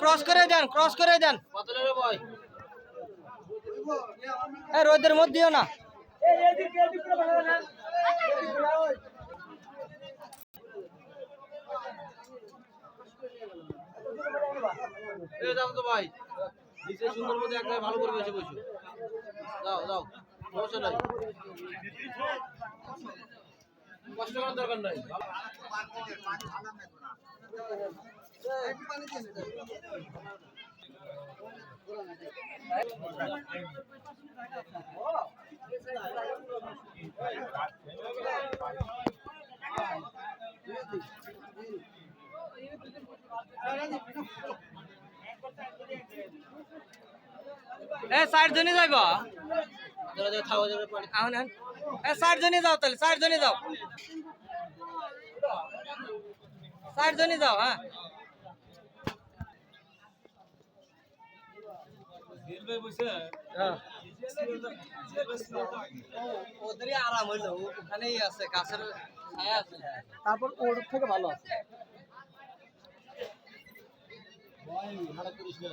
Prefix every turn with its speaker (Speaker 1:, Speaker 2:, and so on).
Speaker 1: Cross করে দেন cross করে দেন। রোদের মধ্যেও না।
Speaker 2: যাও তো ভাই। নিচে সুন্দর মধ্যে একটা ভালো করে বসে বসো। যাও যাও। সমস্যা নাই। কষ্ট করার দরকার নাই।
Speaker 1: এ ষাট জনই যাইব
Speaker 2: যারা যারা খাওয়া যাবে পানি
Speaker 1: আহুন আহুন। এ ষাট জনই যাও তাহলে ষাট জনই যাও ষাট জনই যাও হ্যাঁ ওদেরই আরাম হইলো ওখানেই আছে গাছের ছায়া আছে
Speaker 3: তারপর ওর থেকে ভালো আছে
Speaker 2: হাড়া করিস না